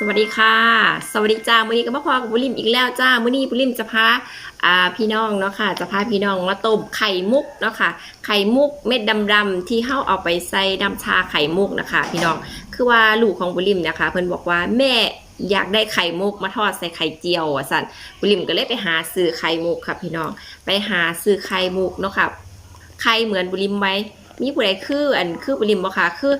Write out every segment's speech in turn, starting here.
สวัสดีค่ะ สวัสดีจ้ามื้อนี้ก็มาพอกับบุริมอีกแล้วจ้ามื้อนี้บุริมจะพาอ่าพี่น้องเนาะค่ะ จะพาพี่น้องมาต้มไข่มุกเนาะค่ะ ไข่มุกเม็ดดำๆที่เฮาเอาไปใส่น้ำชาไข่มุกนะคะ พี่น้อง คือว่าลูกของบุริมนะคะ เพิ่นบอกว่าแม่อยากได้ไข่มุกมาทอดใส่ไข่เจียวอะสันบุริมก็เลยไปหาซื้อไข่มุกค่ะ พี่น้อง ไปหาซื้อไข่มุกเนาะค่ะ ไข่เหมือนบุริมไว้มีผู้ใดคืออันคือบุริมบ่ค่ะคือ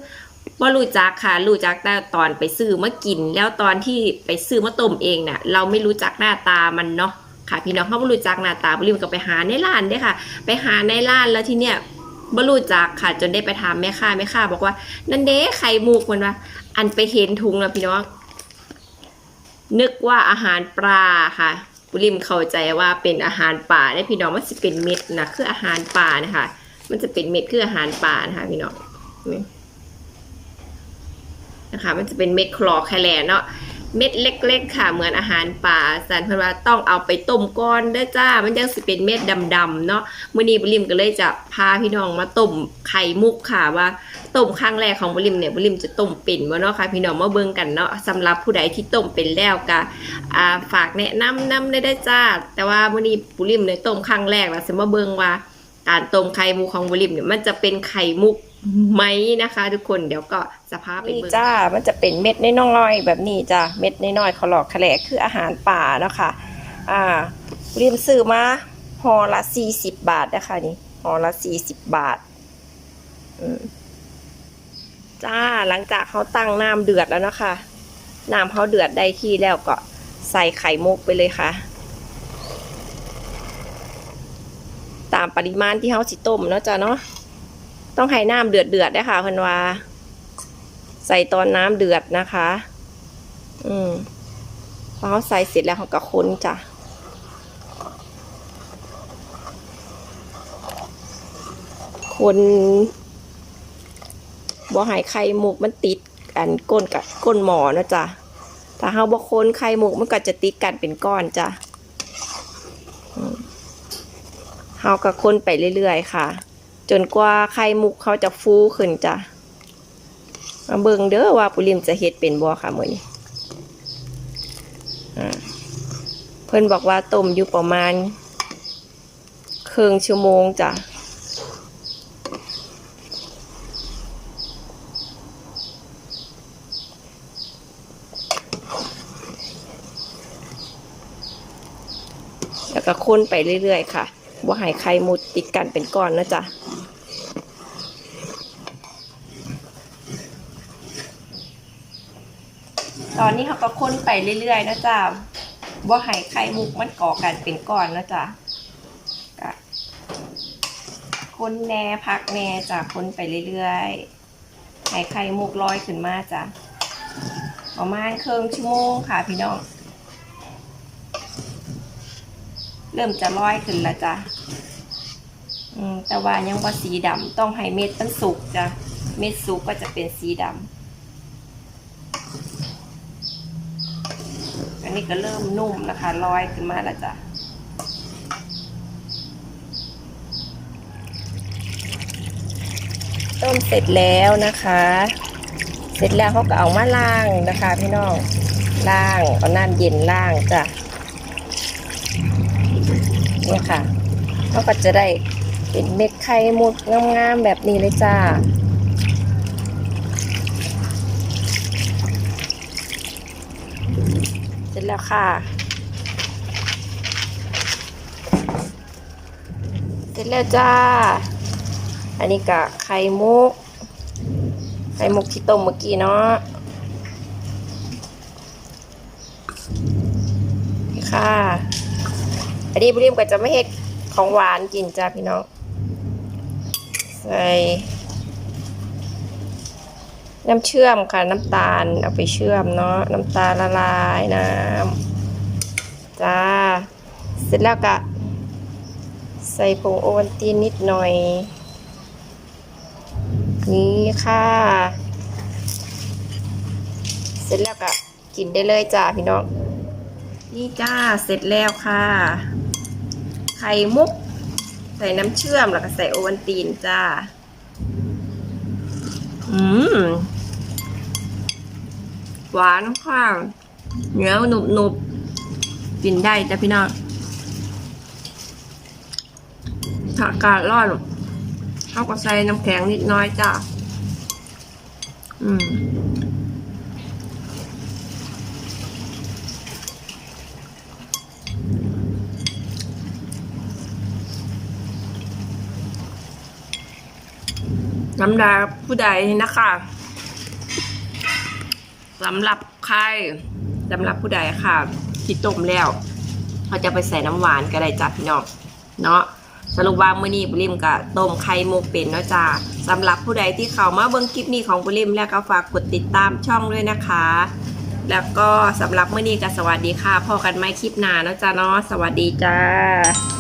ว่ารู้จักค่ะ รู้จักแต่ตอนไปซื้อมากิน แล้วตอนที่ไปซื้อมาต้มเองเนี่ย เราไม่รู้จักหน้าตามันเนาะค่ะ พี่น้องเขาไม่รู้จักหน้าตาบริมก็ไปหาในร้านเด้ค่ะ ไปหาในร้านแล้วที่เนี่ยบ่รู้จักค่ะ จนได้ไปถามแม่ค้าแม่ค้าบอกว่า นั่นเด้ไข่มุกมันว่า อันไปเห็นถุงแล้วพี่น้องนึกว่าอาหารปลาค่ะบุริมเข้าใจว่าเป็นอาหารป่าได้พี่น้องมันจะเป็นเม็ดนะคืออาหารป่านะคะ มันจะเป็นเม็ดคืออาหารป่านะคะพี่น้อง นะคะ มันจะเป็นเม็ดคลอแคลเนาะเม็ดเล็ก ๆ ค่ะ เหมือนอาหารป่าสันพิ่นว่าต้องเอาไปต้มก่อนเด้อจ้า มันยังสิเป็นเม็ดดำๆเนาะมื้อนี้บุริมก็เลยจะพาพี่น้องมาต้มไข่มุกค่ะว่าต้มครั้งแรกของบุริมเนี่ยบุริมจะต้มเป็นบ่เนาะค่ะพี่น้องมาเบิ่งกันเนาะสำหรับผู้ใดที่ต้มเป็นแล้วก็อ่าฝากแนะนำนำได้ได้จ้า แต่ว่ามื้อนี้บุริมเนี่ยต้มครั้งแรกแล้วสิมาเบิ่งว่าการต้มไข่มุกของบุริมเนี่ยมันจะเป็นไข่มุก ไหมนะคะ ทุกคนเดี๋ยวก็จะพาไปนี่เบิ่งจ้า มันจะเป็นเม็ดน้อยๆแบบนี้จ้าเม็ดน้อยๆขลอกแขลกคืออาหารป่าเนาะค่ะอ่าเรียมซื้อมาห่อละสี่สิบบาทนะคะนี่ห่อละสี่สิบบาทอืมจ้าหลังจากเขาตั้งน้ำเดือดแล้วเนาะคะน้ำเขาเดือดได้ที่แล้วก็ใส่ไข่มุกไปเลยค่ะ ตามปริมาณที่เขาสิต้มเนาะจ้าเนาะ ต้องให้น้ำเดือดเดือดได้ค่ะพันวาใส่ตอนน้ำเดือดนะคะ อืมพอเขาใส่เสร็จแล้วเขาก็ค้นจ้ะคนบ่ให้ไข่หมุกมันติดกันก้นกับก้นหมอนะจ๊ะถ้าเฮาบ่คนไข่หมุกมันก็จะติดกันเป็นก้อนจ้ะเฮาก็คนไปเรื่อยๆค่ะ จนกว่าไข่มุกเขาจะฟูขึ้นจ้ะมาเบิ่งเด้อว่าปุริมจะเฮ็ดเป็นบ่ค่ะมื้อนี้อ่เพิ่นบอกว่าต้มอยู่ประมาณครึ่งชั่วโมงจ้ะแล้วก็คนไปเรื่อยๆ ค่ะบ่ให้ไข่มุดติดกันเป็นก้อนนะจ๊ะ ตอนนี้เขาก็ค้นไปเรื่อยๆนะจ๊ะว่าให้ไข่มุกมันก่อกันเป็นก้อนนะจ๊ะก็ค้นแหน่พักแหน่จ้ะค้นไปเรื่อยๆให้ไข่มุกลอยขึ้นมาจ้ะประมาณครึ่งชั่วโมงค่ะพี่น้อง เริ่มจะลอยขึ้นแล้วจ้ะแต่ว่ายังว่าสีดำต้องให้เม็ดมันสุกจ้ะ เม็ดสุกก็จะเป็นสีดำ นนี้ก็เริ่มนุ่มนะคะลอยขึ้นมาแล้วจ้ะต้มเสร็จแล้วนะคะ เสร็จแล้วเขาก็เอามาล่างนะคะ พี่น้องล่างเอาน้ำเย็นล่างจ้ะเนี่ยค่ะเขาก็จะได้เป็นเม็ดไข่มุดงามๆแบบนี้เลยจ้า ร็จแล้วค่ะ เสร็จแล้วจ้า อันนี้กะไข่มุก ไข่มุกที่ต้มเมื่อกี้เนาะนี่ค่ะ อันนี้บุรีมก็จะไม่เห็ดของหวานกินจ้าพี่น้อง ใส่ น้ำเชื่อมค่ะ น้ำตาลเอาไปเชื่อมเนาะน้ำตาลละลายน้ำจ้า เสร็จแล้วก็ใส่ผงโอวัลตินนิดหน่อย นี่ค่ะ เสร็จแล้วก็กินได้เลยจ้าพี่น้องนี่จ้าเสร็จแล้วค่ะ ไข่มุก ใส่น้ำเชื่อมแล้วก็ใส่โอวัลตินจ้า อืม วานค่ะเหนียวหนุบหนุบกินได้จ้ะพี่น้องถ้าอากาศร้อนเขาก็ใส่น้ำแข็งนิดน้อยจ้ะอืมสำหรับผู้ใดนะคะ สำหรับใครสำหรับผู้ใดค่ะที่ต้มแล้วเขาจะไปใส่น้ำหวานก็ได้จ้ะพี่น้องเนาะสรุปว่ามื้อนี้บุริมกับต้มไข่มุกเป็นเนาะจ้าสำหรับผู้ใดที่เข้ามาเบิ่งคลิปนี้ของบุริมแล้วก็ฝากกดติดตามช่องด้วยนะคะ แล้วก็สำหรับมื้อนี้ก็สวัสดีค่ะพอกันไหมคลิปหน้าเนาะจ้าเนาะสวัสดีจ้า